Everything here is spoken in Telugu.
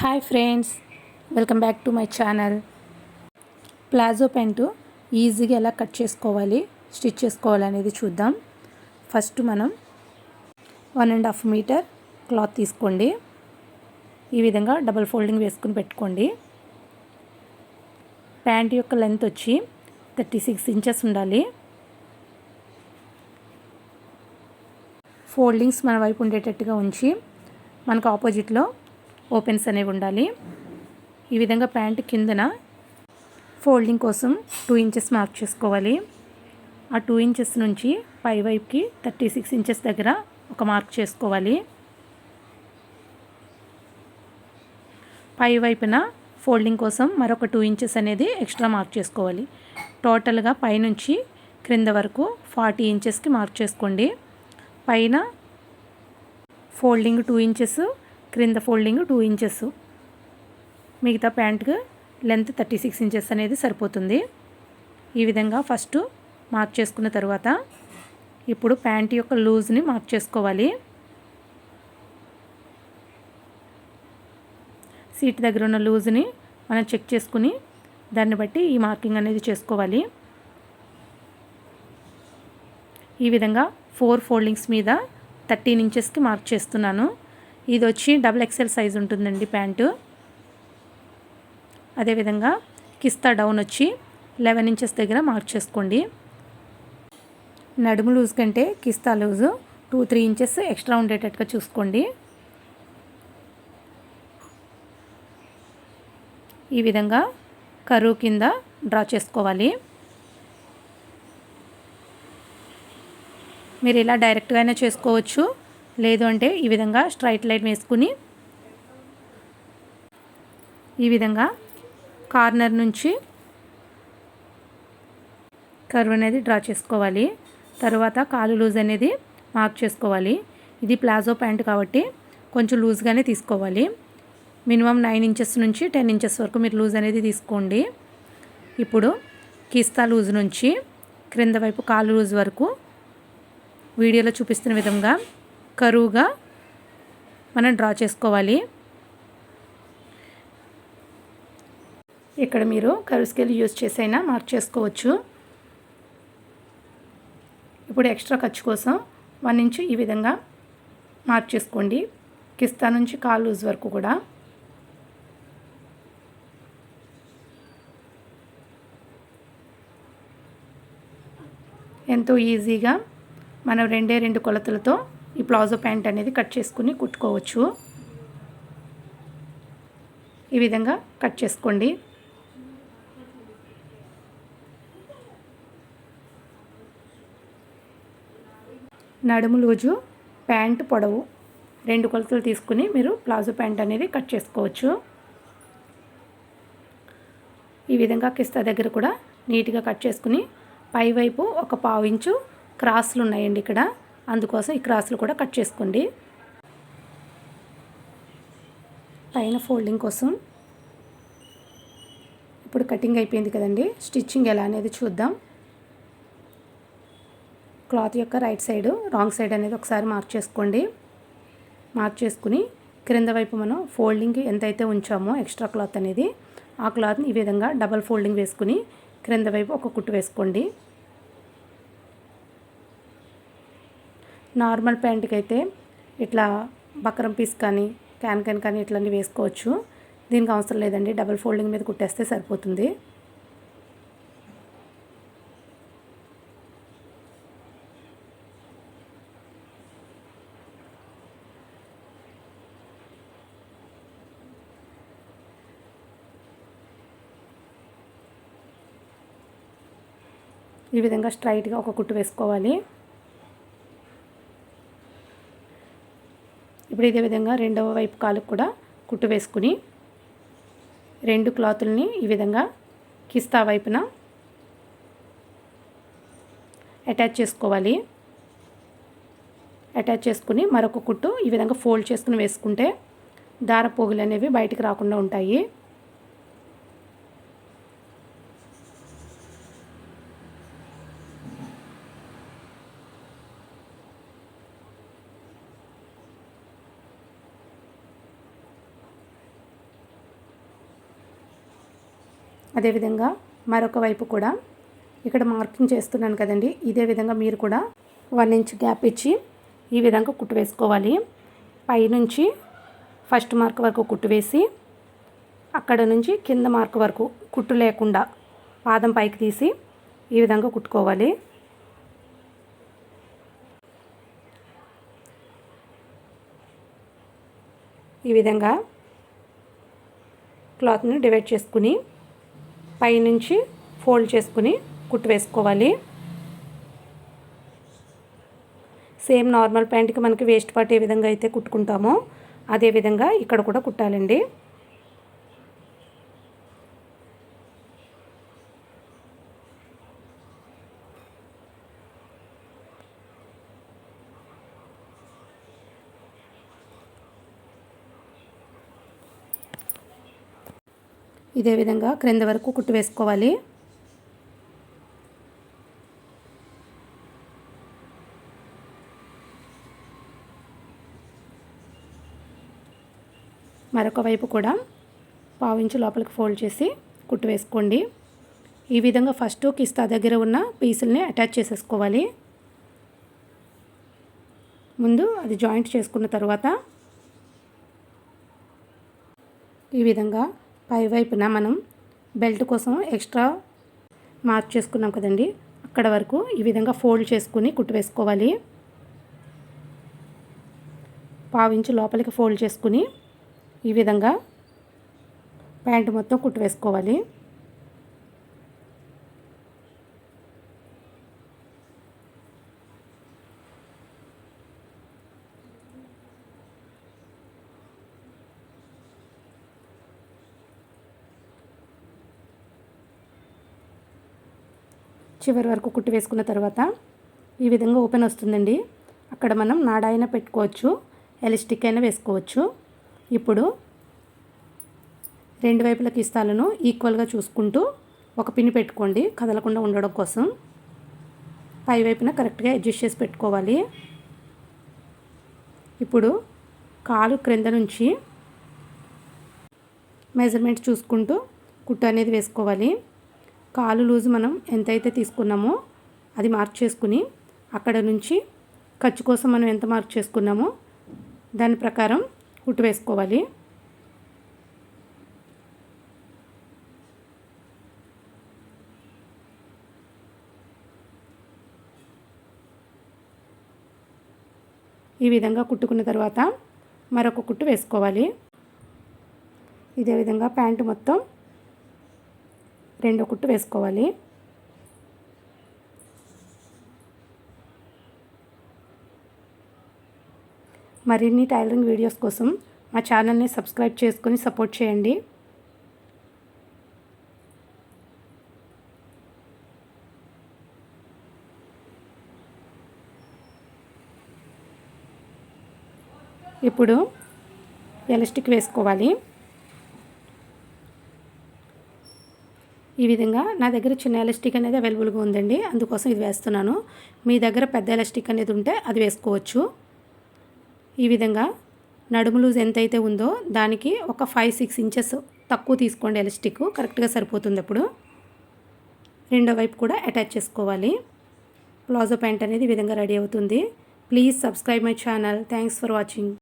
Hi friends welcome back to my channel palazzo pant ఈజీగా ఎలా కట్ చేసుకోవాలి స్టిచ్ చేసుకోవాలి అనేది చూద్దాం. ఫస్ట్ మనం one and half metre cloth తీసుకోండి. ఈ విధంగా డబల్ ఫోల్డింగ్ వేసుకుని పెట్టుకోండి. ప్యాంట్ యొక్క లెంత్ వచ్చి థర్టీ సిక్స్ ఇంచెస్ ఉండాలి. ఫోల్డింగ్స్ మన వైపు ఉండేటట్టుగా ఉంచి మనకు ఆపోజిట్లో ఓపెన్స్ అనేవి ఉండాలి. ఈ విధంగా ప్యాంట్ కిందన ఫోల్డింగ్ కోసం టూ ఇంచెస్ మార్క్ చేసుకోవాలి. ఆ టూ ఇంచెస్ నుంచి పై వైపుకి థర్టీ సిక్స్ ఇంచెస్ దగ్గర ఒక మార్క్ చేసుకోవాలి. పై వైపున ఫోల్డింగ్ కోసం మరొక టూ ఇంచెస్ అనేది ఎక్స్ట్రా మార్క్ చేసుకోవాలి. టోటల్గా పైనుంచి క్రింద వరకు ఫార్టీ ఇంచెస్కి మార్క్ చేసుకోండి. పైన ఫోల్డింగ్ టూ ఇంచెస్ క్రింద ఫోల్డింగ్ టూ ఇంచెస్. మిగతా ప్యాంట్కి లెంత్ థర్టీ సిక్స్ ఇంచెస్ అనేది సరిపోతుంది. ఈ విధంగా ఫస్ట్ మార్క్ చేసుకున్న తర్వాత ఇప్పుడు ప్యాంట్ యొక్క లూజ్ని మార్క్ చేసుకోవాలి. సీట్ దగ్గర ఉన్న లూజ్ని మనం చెక్ చేసుకుని దాన్ని బట్టి ఈ మార్కింగ్ అనేది చేసుకోవాలి. ఈ విధంగా ఫోర్ ఫోల్డింగ్స్ మీద థర్టీన్ ఇంచెస్కి మార్క్ చేస్తున్నాను. ఇది వచ్చి డబుల్ ఎక్సెల్ సైజ్ ఉంటుందండి ప్యాంటు. అదేవిధంగా కిస్తా డౌన్ వచ్చి లెవెన్ ఇంచెస్ దగ్గర మార్క్ చేసుకోండి. నడుము లూజ్ కంటే కిస్తా loose two three inches extra ఉండేటట్టుగా చూసుకోండి. ఈ విధంగా కరువు కింద డ్రా చేసుకోవాలి. మీరు ఇలా అయినా చేసుకోవచ్చు. లేదు అంటే ఈ విధంగా స్ట్రైట్ లైన్ వేసుకుని ఈ విధంగా కార్నర్ నుంచి కర్వ్ అనేది డ్రా చేసుకోవాలి. తర్వాత కాలు లూజ్ అనేది మార్క్ చేసుకోవాలి. ఇది ప్లాజో ప్యాంట్ కాబట్టి కొంచెం లూజ్గానే తీసుకోవాలి. మినిమం నైన్ ఇంచెస్ నుంచి టెన్ ఇంచెస్ వరకు మీరు లూజ్ అనేది తీసుకోండి. ఇప్పుడు కిస్తా లూజ్ నుంచి క్రింద వైపు కాలు లూజ్ వరకు వీడియోలో చూపిస్తున్న విధంగా కరువుగా మనం డ్రా చేసుకోవాలి. ఇక్కడ మీరు కరువు స్కేల్ యూజ్ చేసైనా మార్క్ చేసుకోవచ్చు. ఇప్పుడు ఎక్స్ట్రా ఖర్చు కోసం వన్ ఇంచు ఈ విధంగా మార్క్ చేసుకోండి. కిస్తా నుంచి కాల్ లూజ్ వరకు కూడా. ఎంతో ఈజీగా మనం రెండే రెండు కొలతలతో ఈ ప్లాజో ప్యాంట్ అనేది కట్ చేసుకుని కుట్టుకోవచ్చు. ఈ విధంగా కట్ చేసుకోండి. నడుము లూజు ప్యాంట్ పొడవు రెండు కొలతలు తీసుకుని మీరు ప్లాజో ప్యాంట్ అనేది కట్ చేసుకోవచ్చు. ఈ విధంగా కిస్తా దగ్గర కూడా నీట్గా కట్ చేసుకుని పైవైపు ఒక పావు ఇంచు క్రాస్లు ఉన్నాయండి ఇక్కడ. అందుకోసం ఈ క్రాసులు కూడా కట్ చేసుకోండి. పైన ఫోల్డింగ్ కోసం. ఇప్పుడు కటింగ్ అయిపోయింది కదండి. స్టిచ్చింగ్ ఎలా అనేది చూద్దాం. క్లాత్ యొక్క రైట్ సైడ్ రాంగ్ సైడ్ అనేది ఒకసారి మార్క్ చేసుకోండి. మార్క్ చేసుకుని క్రింద వైపు మనం ఫోల్డింగ్ ఎంతైతే ఉంచామో ఎక్స్ట్రా క్లాత్ అనేది ఆ క్లాత్ని ఈ విధంగా డబల్ ఫోల్డింగ్ వేసుకుని క్రింద వైపు ఒక కుట్టు వేసుకోండి. నార్మల్ ప్యాంట్కి అయితే ఇట్లా బక్రం పీస్ కానీ క్యాన్ క్యాన్ కానీ ఇట్లాంటివి వేసుకోవచ్చు. దీనికి అవసరం లేదండి. డబల్ ఫోల్డింగ్ మీద కుట్టేస్తే సరిపోతుంది. ఈ విధంగా స్ట్రైట్గా ఒక కుట్టు వేసుకోవాలి. ఇప్పుడు ఇదే విధంగా రెండవ వైపు కాలుకు కూడా కుట్టు వేసుకుని రెండు క్లాతుల్ని ఈ విధంగా కిస్తా వైపున అటాచ్ చేసుకోవాలి. అటాచ్ చేసుకుని మరొక కుట్టు ఈ విధంగా ఫోల్డ్ చేసుకుని వేసుకుంటే దార పోగులు అనేవి బయటికి రాకుండా ఉంటాయి. అదేవిధంగా మరొక వైపు కూడా ఇక్కడ మార్కింగ్ చేస్తున్నాను కదండి. ఇదే విధంగా మీరు కూడా వన్ ఇంచ్ గ్యాప్ ఇచ్చి ఈ విధంగా కుట్టు వేసుకోవాలి. పైనుంచి ఫస్ట్ మార్క్ వరకు కుట్టు వేసి అక్కడ నుంచి కింద మార్క్ వరకు కుట్టు లేకుండా పాదం పైకి తీసి ఈ విధంగా కుట్టుకోవాలి. ఈ విధంగా క్లాత్ని డివైడ్ చేసుకుని పైనుంచి ఫోల్డ్ చేసుకుని కుట్టు వేసుకోవాలి. సేమ్ నార్మల్ ప్యాంట్కి మనకి వేస్ట్ పార్ట్ ఏ విధంగా అయితే కుట్టుకుంటామో అదే విధంగా ఇక్కడ కూడా కుట్టాలండి. ఇదే విధంగా క్రింద వరకు కుట్టు వేసుకోవాలి. మరొక వైపు కూడా పావించి లోపలికి ఫోల్డ్ చేసి కుట్టు వేసుకోండి. ఈ విధంగా ఫస్ట్ కిస్తా దగ్గర ఉన్న పీసుల్ని అటాచ్ చేసేసుకోవాలి. ముందు అది జాయింట్ చేసుకున్న తర్వాత ఈ విధంగా పై వైపున మనం బెల్ట్ కోసం ఎక్స్ట్రా మార్క్ చేసుకున్నాం కదండి. అక్కడ వరకు ఈ విధంగా ఫోల్డ్ చేసుకుని కుట్టు వేసుకోవాలి. పావించి లోపలికి ఫోల్డ్ చేసుకుని ఈ విధంగా ప్యాంటు మొత్తం కుట్టు వేసుకోవాలి. చివరి వరకు కుట్టి వేసుకున్న తర్వాత ఈ విధంగా ఓపెన్ వస్తుందండి. అక్కడ మనం నాడాయినా పెట్టుకోవచ్చు ఎలిస్టిక్ అయినా వేసుకోవచ్చు. ఇప్పుడు రెండు వైపుల కిస్తాలను ఈక్వల్గా చూసుకుంటూ ఒక పిన్ పెట్టుకోండి కదలకుండా ఉండడం కోసం. పై వైపున కరెక్ట్గా అడ్జస్ట్ చేసి పెట్టుకోవాలి. ఇప్పుడు కాలు క్రింద నుంచి మెజర్మెంట్ చూసుకుంటూ కుట్టు అనేది వేసుకోవాలి. కాలు లూజు మనం ఎంతైతే తీసుకున్నామో అది మార్క్ చేసుకుని అక్కడ నుంచి ఖర్చు కోసం మనం ఎంత మార్క్ చేసుకున్నామో దాని ప్రకారం కుట్టు వేసుకోవాలి. ఈ విధంగా కుట్టుకున్న తర్వాత మరొక కుట్టు వేసుకోవాలి. ఇదే విధంగా ప్యాంటు మొత్తం రెండో కుట్టు వేసుకోవాలి. మరిన్ని టైలరింగ్ వీడియోస్ కోసం మా ఛానల్ని సబ్స్క్రైబ్ చేసుకొని సపోర్ట్ చేయండి. ఇప్పుడు ఎలాస్టిక్ వేసుకోవాలి. ఈ విధంగా నా దగ్గర చిన్న ఎలాస్టిక్ అనేది అవైలబుల్గా ఉందండి. అందుకోసం ఇది వేస్తున్నాను. మీ దగ్గర పెద్ద ఎలాస్టిక్ అనేది ఉంటే అది వేసుకోవచ్చు. ఈ విధంగా నడుము లూజ్ ఎంతైతే ఉందో దానికి ఒక ఫైవ్ సిక్స్ ఇంచెస్ తక్కువ తీసుకోండి ఎలాస్టిక్. కరెక్ట్గా సరిపోతుంది అప్పుడు. రెండో వైపు కూడా అటాచ్ చేసుకోవాలి. ప్లాజో ప్యాంట్ అనేది ఈ విధంగా రెడీ అవుతుంది. Please subscribe my channel. Thanks for watching.